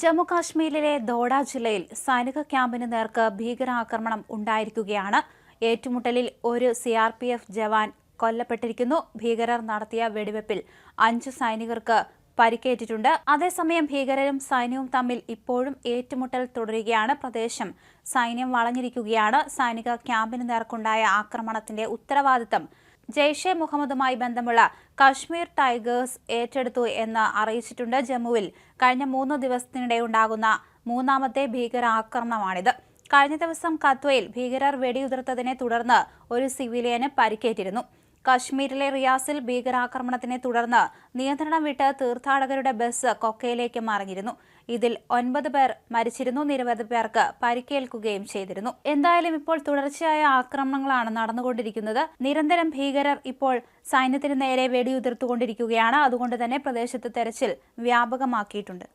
ജമ്മു കാശ്മീരിലെ ദോഡ ജില്ലയിൽ സൈനിക ക്യാമ്പിന് നേർക്ക് ഭീകരാക്രമണം ഉണ്ടായിരിക്കുകയാണ്. ഏറ്റുമുട്ടലിൽ ഒരു C R P F jawan കൊല്ലപ്പെട്ടിരിക്കുന്നു. ഭീകരർ നടത്തിയ വെടിവെപ്പിൽ അഞ്ച് സൈനികർക്ക് പരിക്കേറ്റിട്ടുണ്ട്. അതേസമയം ഭീകരരും സൈന്യവും തമ്മിൽ ഇപ്പോഴും ഏറ്റുമുട്ടൽ തുടരുകയാണ്. പ്രദേശം സൈന്യം വളഞ്ഞിരിക്കുകയാണ്. സൈനിക ക്യാമ്പിന് നേർക്കുണ്ടായ ആക്രമണത്തിന്റെ ഉത്തരവാദിത്തം ജെയ്ഷെ മുഹമ്മദുമായി ബന്ധമുള്ള കശ്മീർ ടൈഗേഴ്സ് ഏറ്റെടുത്തു എന്ന് അറിയിച്ചിട്ടുണ്ട് ജമ്മുവിൽ. കഴിഞ്ഞ മൂന്ന് ദിവസത്തിനിടെ ഉണ്ടാകുന്ന മൂന്നാമത്തെ ഭീകരാക്രമണമാണിത്. കഴിഞ്ഞ ദിവസം കത്വയിൽ ഭീകരർ വെടിയുതിർത്തതിനെ തുടർന്ന് ഒരു സിവിലിയന് പരിക്കേറ്റിരുന്നു. കശ്മീരിലെ റിയാസിൽ ഭീകരാക്രമണത്തിനെ തുടർന്ന് നിയന്ത്രണം വിട്ട് തീർത്ഥാടകരുടെ ബസ് കൊക്കയിലേക്ക് മറിഞ്ഞിരുന്നു. ഇതിൽ ഒൻപത് പേർ മരിച്ചിരുന്നു. നിരവധി പേർക്ക് പരിക്കേൽക്കുകയും ചെയ്തിരുന്നു. എന്തായാലും ഇപ്പോൾ തുടർച്ചയായ ആക്രമണങ്ങളാണ് നടന്നുകൊണ്ടിരിക്കുന്നത്. നിരന്തരം ഭീകരർ ഇപ്പോൾ സൈന്യത്തിന് നേരെ വെടിയുതിർത്തുകൊണ്ടിരിക്കുകയാണ്. അതുകൊണ്ട് തന്നെ പ്രദേശത്ത് തെരച്ചിൽ വ്യാപകമാക്കിയിട്ടുണ്ട്.